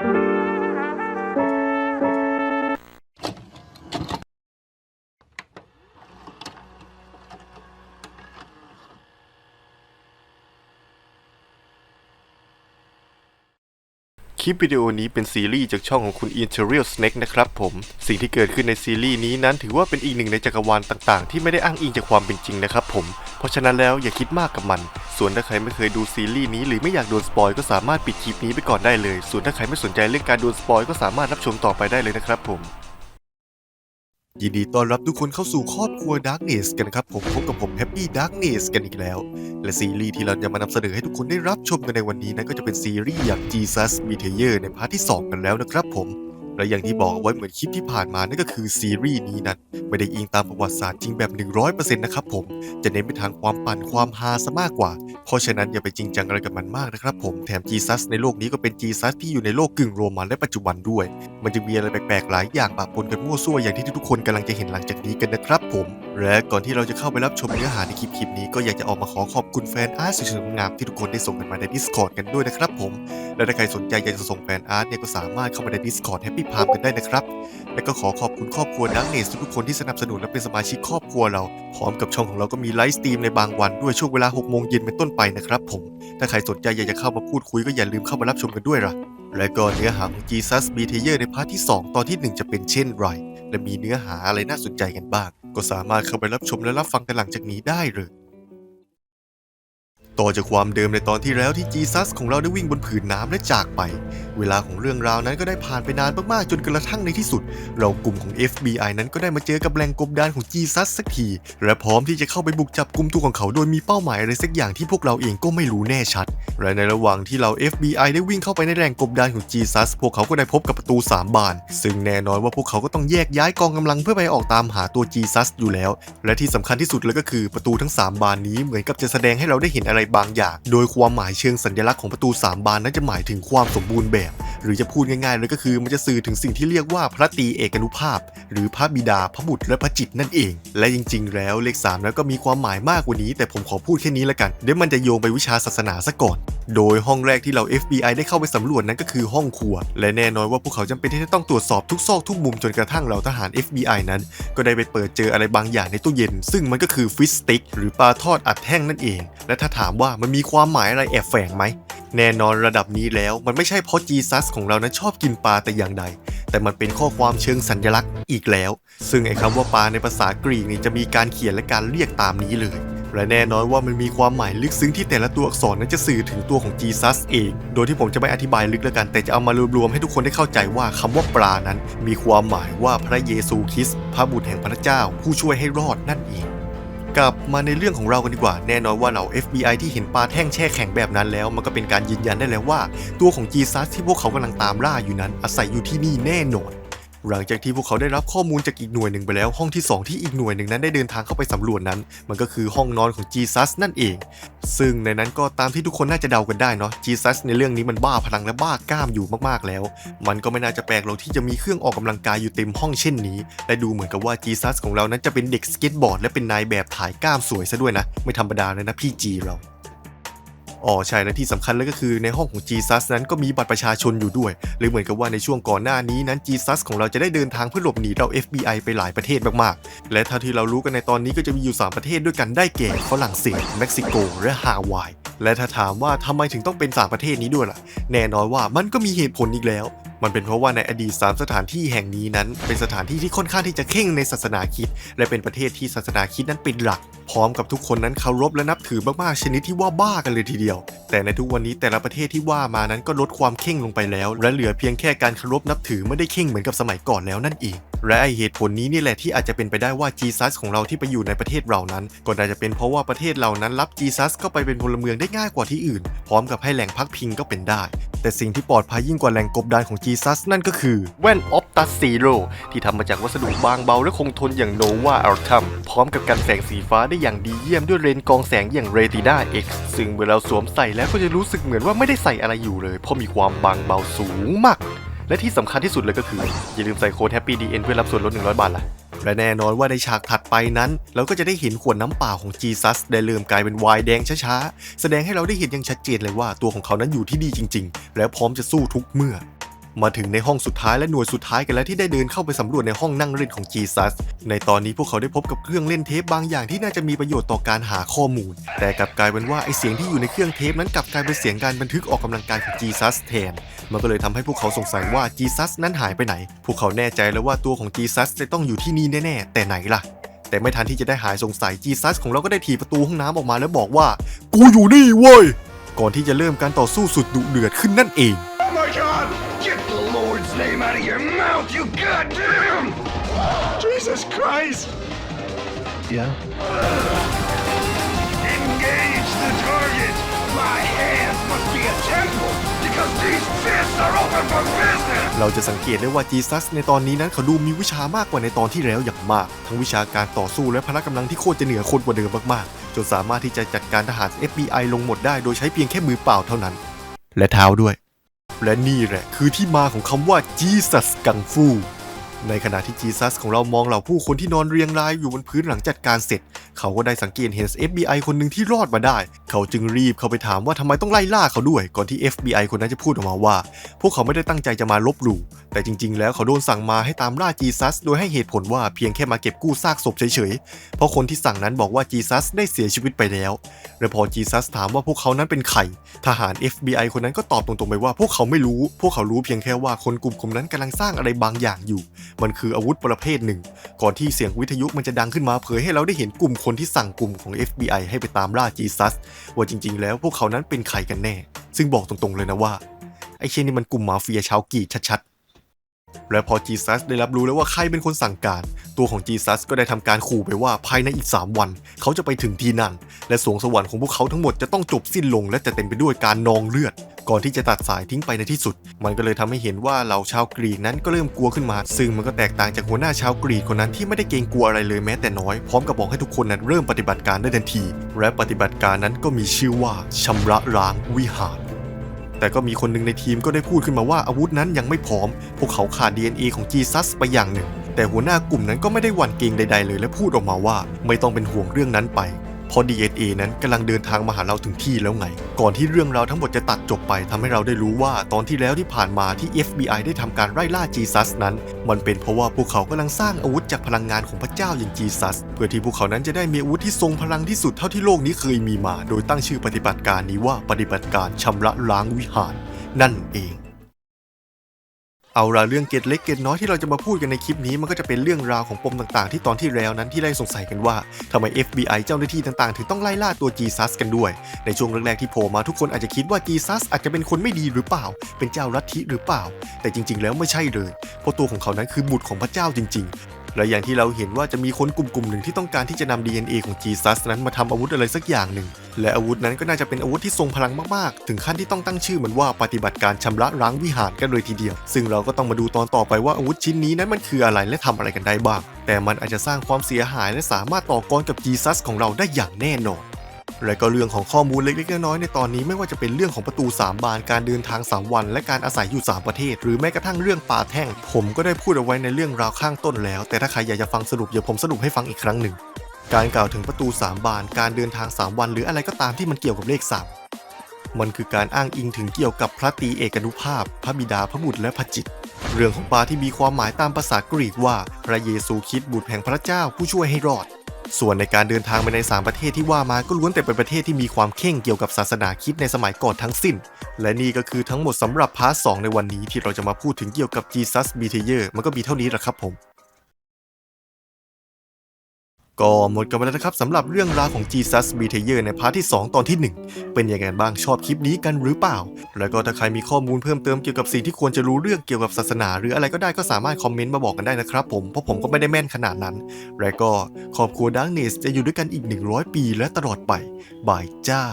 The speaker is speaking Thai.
Thank you. คลิปวิดีโอนี้เป็นซีรีส์จากช่องของคุณ Interior Snake นะครับผม สิ่งที่เกิดขึ้นในซีรีส์นี้นั้นถือว่าเป็นอีกหนึ่งในจักรวาลต่างๆ ที่ไม่ได้อ้างอิงจากความเป็นจริงนะครับผม เพราะฉะนั้นแล้วอย่าคิดมากกับมัน ส่วนถ้าใครไม่เคยดูซีรีส์นี้หรือไม่อยากโดนสปอยก็สามารถปิดคลิปนี้ไปก่อนได้เลย ส่วนถ้าใครไม่สนใจเรื่องการโดนสปอยก็สามารถรับชมต่อไปได้เลยนะครับผม ยินดีต้อนรับทุกคนเข้าสู่ครอบครัว Darkness กันนะครับ ผมพบกับผม Happy Darkness กันอีกแล้ว และซีรีส์ที่เราจะมานำเสนอให้ทุกคนได้รับชมกันในวันนี้นั้นก็จะเป็นซีรีส์อย่าง Jesus m e t a y e r ในพาร์ทที่ 2 กันแล้วนะครับผม และอย่างที่บอกเอาไว้เหมือนคลิปที่ผ่านมานั่นก็คือซีรีส์นี้นั้นไม่ได้อิงตามประวัติศาสตร์จริงแบบ 100%นะครับผมจะเน้นไปทางความปั่นความฮาซะมากกว่า เพราะฉะนั้นอย่าไปจริงจังอะไรกับมันมากนะครับผมแถมจีซัสในโลกนี้ก็เป็นจีซัสที่อยู่ในโลกกึ่งโรมันและปัจจุบันด้วย มันจะมีอะไรแปลกๆหลายอย่างปะปนกันมั่วซั่วอย่างที่ทุกคนกำลังจะเห็นหลังจากนี้กันนะครับผม และก่อนที่เราจะเข้าไปรับชมเนื้อหาในคลิปคลิปนี้ก็อยากจะออกมาขอขอบคุณแฟนอาร์ตสวยงามที่ทุกคนได้ส่งกันมาใน Discord กันด้วยนะครับผม และถ้าใครสนใจอยากจะส่งแฟนอาร์ตเนี่ยก็สามารถเข้ามาใน Discord Happy Palm กันได้นะครับ และก็ขอขอบคุณครอบครัวดังเนสทุกคนที่สนับสนุนและเป็นสมาชิกครอบครัวเรา พร้อมกับช่องของเราก็มีไลฟ์สตรีมในบางวันด้วยช่วงเวลา6โมงเย็นเป็นต้นไปนะครับผม ถ้าใครสนใจอยากจะเข้ามาพูดคุยก็อย่าลืมเข้ามารับชมกันด้วยล่ะและก็เนื้อหาของ Jesus b e t a y e r ในพาร์ทที่ 2 ตอนที่ 1 จะเป็นเช่นไร และมีเนื้อหาอะไรน่าสนใจกันบ้าง ก็สามารถเข้าไปรับชมและรับฟังกันหลังจากนี้ได้เลย ต่อจากความเดิมในตอนที่แล้วที่จีซัสของเราได้วิ่งบนผืนน้ำและจากไป เวลาของเรื่องราวนั้นก็ได้ผ่านไปนานมากๆจนกระทั่งในที่สุด เรากลุ่มของ FBI นั้นก็ได้มาเจอกับแหล่งกบดานของจีซัสสักที และพร้อมที่จะเข้าไปบุกจับกลุ่มตัวของเขาโดยมีเป้าหมายอะไรสักอย่างที่พวกเราเองก็ไม่รู้แน่ชัด และในระหว่างที่เรา FBI ได้วิ่งเข้าไปในแหล่งกบดานของจีซัสพวกเขาก็ได้พบกับประตูสามบาน ซึ่งแน่นอนว่าพวกเขาก็ต้องแยกย้ายกองกำลังเพื่อไปออกตามหาตัวจีซัสอยู่แล้ว และที่สำคัญที่สุดเลยก็คือประตูทั้ง 3 บานนี้เหมือนกับจะแสดงให้เราได้เห็นอะไรบางอย่าง โดยความหมายเชิงสัญลักษณ์ของประตู 3 บานนั้นจะหมายถึงความสมบูรณ์แบบ หรือจะพูดง่ายๆเลยก็คือมันจะสื่อถึงสิ่งที่เรียกว่าพระตีเอกนุภาพ หรือพระบิดาพระบุตรและพระจิตนั่นเอง และจริง ๆ แล้วเลข3นั้นก็มีความหมายมากกว่านี้ แต่ผมขอพูดแค่นี้ละกันเดี๋ยวมันจะโยงไปวิชาศาสนาซะก่อน โดยห้องแรกที่เรา FBI ได้เข้าไปสำรวจนั้นก็คือห้องครัว และแน่นอนว่าพวกเขาจำเป็นที่จะต้องตรวจสอบทุกซอกทุกมุมจนกระทั่งเราทหาร FBI นั้น ก็ได้ไปเปิดเจออะไรบางอย่างในตู้เย็น ซึ่งมันก็คือฟิสติกหรือปลาทอดอัดแท่งนั่นเอง และถ้าถามว่ามันมีความหมายอะไรแอบแฝงไหมแน่นอนระดับนี้แล้วมันไม่ใช่เพราะจีซัสของเรานั้นชอบกินปลาแต่อย่างใด แต่มันเป็นข้อความเชิงสัญลักษณ์อีกแล้ว ซึ่งไอ้คำว่าปลาในภาษากรีกนี่จะมีการเขียนและการเรียกตามนี้เลย และแน่นอนว่ามันมีความหมายลึกซึ้งที่แต่ละตัวอักษรนั้นจะสื่อถึงตัวของจีซัสเอง โดยที่ผมจะไม่อธิบายลึกแล้วกัน แต่จะเอามารวมๆให้ทุกคนได้เข้าใจว่าคำว่าปลานั้น มีความหมายว่าพระเยซูคริสต์พระบุตรแห่งพระเจ้า ผู้ช่วยให้รอดนั่นเองกลับมาในเรื่องของเรากันดีกว่า แน่นอนว่าเรา FBI ที่เห็นปลาแท่งแช่แข็งแบบนั้นแล้ว มันก็เป็นการยืนยันได้แล้วว่า ตัวของจีซัสที่พวกเขากำลังตามล่าอยู่นั้น อาศัยอยู่ที่นี่แน่นอน หลังจากที่พวกเขาได้รับข้อมูลจากอีกหน่วยหนึ่งไปแล้ว ห้องที่ 2 ที่อีกหน่วยหนึ่งนั้นได้เดินทางเข้าไปสำรวจนั้น มันก็คือห้องนอนของจีซัสนั่นเอง ซึ่งในนั้นก็ตามที่ทุกคนน่าจะเดากันได้เนาะจีซัสในเรื่องนี้มันบ้าพลังและบ้ากล้ามอยู่มากๆแล้ว มันก็ไม่น่าจะแปลกหรอกที่จะมีเครื่องออกกำลังกายอยู่เต็มห้องเช่นนี้ และดูเหมือนกับว่าจีซัสของเรานั้นจะเป็นเด็กสเก็ตบอร์ดและเป็นนายแบบถ่ายกล้ามสวยซะด้วยนะ ไม่ธรรมดาเลยนะพี่จีเรา อ๋อใช่และที่สำคัญเลยก็คือในห้องของ Jesus นั้นก็มีบัตรประชาชนอยู่ด้วยหรือเหมือนกับว่าในช่วงก่อนหน้านี้นั้น Jesus ของเราจะได้เดินทางเพื่อหลบหนีเรา FBI ไปหลายประเทศมากๆ และเท่าที่เรารู้กันในตอนนี้ก็จะมีอยู่ 3 ประเทศด้วยกันได้แก่ฝรั่งเศสเม็กซิโก และฮาวาย และถ้าถามว่าทำไมถึงต้องเป็น 3 ประเทศนี้ด้วยล่ะ แน่นอนว่ามันก็มีเหตุผลอีกแล้วมันเป็นเพราะว่าในอดีต 3 สถานที่แห่งนี้นั้น เป็นสถานที่ที่ค่อนข้างที่จะเข่งในศาสนาคิด และเป็นประเทศที่ศาสนาคิดนั้นเป็นหลัก พร้อมกับทุกคนนั้นเคารพและนับถือมากๆชนิดที่ว่าบ้ากันเลยทีเดียว แต่ในทุกวันนี้แต่ละประเทศที่ว่ามานั้นก็ลดความเข่งลงไปแล้ว และเหลือเพียงแค่การเคารพนับถือไม่ได้เข่งเหมือนกับสมัยก่อนแล้วนั่นเองและไอเหตุผลนี้นี่แหละที่อาจจะเป็นไปได้ว่าจีซัสของเราที่ไปอยู่ในประเทศเรานั้น ก็น่าจะเป็นเพราะว่าประเทศเรานั้นรับจีซัสเข้าไปเป็นพลเมืองได้ง่ายกว่าที่อื่น พร้อมกับให้แหล่งพักพิงก็เป็นได้ แต่สิ่งที่ปลอดภัยยิ่งกว่าแหล่งกบดานของจีซัสนั่นก็คือ แว่นออฟตัสซีโร่ที่ทำมาจากวัสดุบางเบาและคงทนอย่างโนวาอัลทัมพร้อมกับกันแสงสีฟ้าได้อย่างดีเยี่ยมด้วยเลนส์กองแสงอย่างเรตินา X ซึ่งเมื่อเราสวมใส่แล้วก็จะรู้สึกเหมือนว่าไม่ได้ใส่อะไรอยู่เลย เพราะมีความบางเบาสูงมาก และที่สำคัญที่สุดเลยก็คืออย่าลืมใส่โค้ด Happy DN เพื่อรับส่วนลด100บาทล่ะ และแน่นอนว่าในฉากถัดไปนั้น เราก็จะได้เห็นขวดน้ำเปล่าของจีซัสได้เริ่มกลายเป็นไวน์แดงช้าๆ แสดงให้เราได้เห็นอย่างชัดเจนเลยว่าตัวของเขานั้นอยู่ที่ดีจริง ๆ และพร้อมจะสู้ทุกเมื่อ มาถึงในห้องสุดท้ายและหน่วยสุดท้ายกันแล้วที่ได้เดินเข้าไปสำรวจในห้องนั่งเล่นของ Jesus ในตอนนี้พวกเขาได้พบกับเครื่องเล่นเทปบางอย่างที่น่าจะมีประโยชน์ต่อการหาข้อมูล แต่กลับกลายเป็นว่าไอเสียงที่อยู่ในเครื่องเทปนั้นกลับกลายเป็นเสียงการบันทึกออกกำลังกายของ Jesus แทน มันก็เลยทำให้พวกเขาสงสัยว่า Jesus นั้นหายไปไหน พวกเขาแน่ใจแล้วว่าตัวของ Jesus จะต้องอยู่ที่นี่แน่ๆแต่ไหนล่ะแต่ไม่ทันที่จะได้หายสงสัย Jesus ของเราก็ได้ถีบประตูห้องน้ำออกมาแล้วบอกว่า กูอยู่นี่เว้ยก่อนที่จะเริ่มการต่อสู้สุดดุเดือดขึ้นนั่นเอง out of your mouth, you goddamn! Jesus Christ! Yeah? Engage the target! My hands must be a temple because these fists are open for business! เราจะสังเกตได้ว่าจีซัสในตอนนี้นั้นเขาดูมีวิชามากกว่าในตอนที่แล้วอย่างมาก ทั้งวิชาการต่อสู้และพละกำลังที่โคตรจะเหนือคนกว่าเดิมมากๆ จนสามารถที่จะจัดการทหาร FBI ลงหมดได้โดยใช้เพียงแค่มือเปล่าเท่านั้น และเท้าด้วย และนี่แหละคือที่มาของคำว่า Jesus กังฟู ในขณะที่จีซัสของเรามองเหล่าผู้คนที่นอนเรียงรายอยู่บนพื้นหลังจัดการเสร็จ เขาก็ได้สังเกตเห็น FBI คนหนึ่งที่รอดมาได้ เขาจึงรีบเข้าไปถามว่าทำไมต้องไล่ล่าเขาด้วย ก่อนที่ FBI คนนั้นจะพูดออกมาว่า พวกเขาไม่ได้ตั้งใจจะมาลบหลู่แต่จริง ๆ แล้วเขาโดนสั่งมาให้ตามล่าจีซัสโดยให้เหตุผลว่าเพียงแค่มาเก็บกู้ซากศพเฉยๆ เพราะคนที่สั่งนั้นบอกว่าจีซัสได้เสียชีวิตไปแล้ว และพอจีซัสถามว่าพวกเขานั้นเป็นใครทหาร FBI คนนั้นก็ตอบตรงๆไปว่าพวกเขาไม่รู้ พวกเขารู้เพียงแค่ว่าคนกลุ่มกลุ่มนั้นกำลังสร้างอะไรบางอย่างอยู่มันคืออาวุธประเภทหนึ่ง ก่อนที่เสียงวิทยุมันจะดังขึ้นมาเผยให้เราได้เห็นกลุ่มคนที่สั่งกลุ่มของ FBI ให้ไปตามล่าจีซัสว่าจริง ๆ แล้วพวกเขานั้นเป็นใครกันแน่ ซึ่งบอกตรงๆเลยนะว่า ไอ้เช่นนี่มันกลุ่มมาเฟียชาวกีชัดๆ และพอจีซัสได้รับรู้แล้วว่าใครเป็นคนสั่งการ ตัวของจีซัสก็ได้ทำการขู่ไปว่าภายในอีก 3 วัน เขาจะไปถึงที่นั่น และสวงสวรรค์ของพวกเขาทั้งหมดจะต้องจบสิ้นลงและจะเต็มไปด้วยการนองเลือด ก่อนที่จะตัดสายทิ้งไปในที่สุด มันก็เลยทำให้เห็นว่าเหล่าชาวกรีกนั้นก็เริ่มกลัวขึ้นมา ซึ่งมันก็แตกต่างจากหัวหน้าชาวกรีกคนนั้นที่ไม่ได้เกรงกลัวอะไรเลยแม้แต่น้อย พร้อมกับบอกให้ทุกคนนั้นเริ่มปฏิบัติการได้ทันที และปฏิบัติการนั้นก็มีชื่อว่าชำระล้างวิหารแต่ก็มีคนหนึ่งในทีมก็ได้พูดขึ้นมาว่าอาวุธนั้นยังไม่พร้อม พวกเขาขาด DNA ของจีซัสไปอย่างหนึ่ง แต่หัวหน้ากลุ่มนั้นก็ไม่ได้หวั่นเกรงใดๆเลยและพูดออกมาว่า ไม่ต้องเป็นห่วงเรื่องนั้นไป เพราะ DNA นั้นกำลังเดินทางมาหาเราถึงที่แล้วไง ก่อนที่เรื่องราวทั้งหมดจะตัดจบไปทำให้เราได้รู้ว่าตอนที่แล้วที่ผ่านมาที่ FBI ได้ทำการไล่ล่าจีซัสนั้น มันเป็นเพราะว่าพวกเขากำลังสร้างอาวุธจากพลังงานของพระเจ้าอย่างจีซัส เพื่อที่พวกเขานั้นจะได้มีอาวุธที่ทรงพลังที่สุดเท่าที่โลกนี้เคยมีมา โดยตั้งชื่อปฏิบัติการนี้ว่าปฏิบัติการชำระล้างวิหารนั่นเอง เอาละเรื่องเกตเล็กเกตน้อยที่เราจะมาพูดกันในคลิปนี้มันก็จะเป็นเรื่องราวของปมต่างๆ ที่ตอนที่แล้วนั้นที่ได้สงสัยกันว่าทำไม FBI เจ้าหน้าที่ต่างๆ ถึงต้องไล่ล่าตัวจีซัสกันด้วย ในช่วงแรกๆที่โผล่มาทุกคนอาจจะคิดว่าจีซัสอาจจะเป็นคนไม่ดีหรือเปล่า เป็นเจ้าลัทธิหรือเปล่า แต่จริง ๆ แล้วไม่ใช่เลยเพราะตัวของเขานั้นคือบุตรของพระเจ้าจริง ๆ และอย่างที่เราเห็นว่าจะมีคนกลุ่มๆหนึ่งที่ต้องการที่จะนำ DNA ของจีซัสนั้นมาทำอาวุธอะไรสักอย่างหนึ่ง และอาวุธนั้นก็น่าจะเป็นอาวุธที่ทรงพลังมากๆ ถึงขั้นที่ต้องตั้งชื่อมันว่าปฏิบัติการชำระล้างวิหารกันเลยทีเดียว ซึ่งเราก็ต้องมาดูตอนต่อไปว่าอาวุธชิ้นนี้นั้นมันคืออะไรและทำอะไรกันได้บ้าง แต่มันอาจจะสร้างความเสียหายและสามารถต่อกรกับจีซัสของเราได้อย่างแน่นอน และก็เรื่องของข้อมูลเล็กๆน้อยๆในตอนนี้ไม่ว่าจะเป็นเรื่องของประตู 3 บานการเดินทาง 3 วัน และการอาศัยอยู่ 3 ประเทศ หรือแม้กระทั่งเรื่องป่าแท่ง ผมก็ได้พูดเอาไว้ในเรื่องราวข้างต้นแล้ว แต่ถ้าใครอยากจะฟังสรุปเดี๋ยวผมสรุปให้ฟังอีกครั้งหนึ่ง การกล่าวถึงประตู 3 บานการเดินทาง 3 วัน หรืออะไรก็ตามที่มันเกี่ยวกับเลข3มันคือการอ้างอิงถึงเกี่ยวกับพระตีเอกนุภาพ พระบิดาพระบุตรและพระจิตเรื่องของปลาที่มีความหมายตามภาษากรีกว่า พระเยซูคริดบุตรแห่งพระเจ้าผู้ช่วยให้รอด ส่วนในการเดินทางไปใน 3 ประเทศที่ว่ามาก็ล้วนแต่เป็นประเทศที่มีความเข่งเกี่ยวกับศาสนาคริดในสมัยก่อนทั้งสิ้น และนี่ก็คือทั้งหมดสำหรับพาร์ทสในวันนี้ที่เราจะมาพูดถึงเกี่ยวกับ Jesus b e t a y e r มันก็มีเท่านี้แหละครับผม ก็หมดกันไปแล้วนะครับสำหรับเรื่องราวของ Jesus b e t a y e r ในพาร์ทที่ 2 ตอนที่ 1 เป็นยังไงบ้างชอบคลิปนี้กันหรือเปล่า แล้วก็ถ้าใครมีข้อมูลเพิ่มเติมเกี่ยวกับสิ่งที่ควรจะรู้เรื่องเกี่ยวกับศาสนา หรืออะไรก็ได้ก็สามารถคอมเมนต์มาบอกกันได้นะครับผม เพราะผมก็ไม่ได้แม่นขนาดนั้น และก็ครอบครัวดังเนสจะอยู่ด้วยกันอีก 100 ปีและตลอดไปบายจ้า